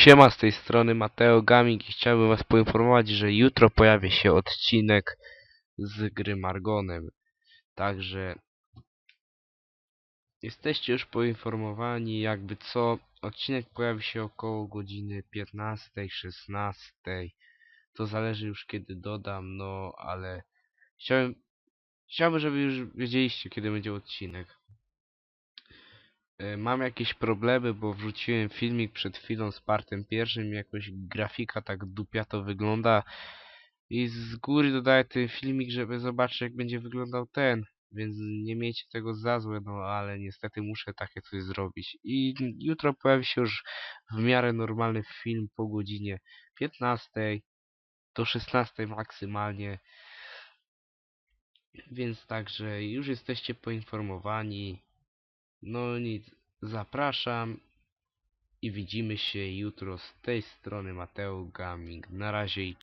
Siema, z tej strony Mateo Gaming i chciałbym was poinformować, że jutro pojawi się odcinek z gry Margonem. Także jesteście już poinformowani jakby co. Odcinek pojawi się około godziny 15-16. To zależy już kiedy dodam, no ale chciałem, chciałbym, żeby już wiedzieliście kiedy będzie odcinek. E, Mam jakieś problemy, bo wrzuciłem filmik przed chwilą z partem pierwszym, jakoś grafika tak dupia to wygląda. I z góry dodaję ten filmik, żeby zobaczyć jak będzie wyglądał ten, więc nie miejcie tego za złe, no ale niestety muszę takie coś zrobić. I jutro pojawi się już w miarę normalny film po godzinie 15 do 16 maksymalnie, więc także już jesteście poinformowani. No nic, zapraszam i widzimy się jutro z tej strony Mateo Gaming. Na razie i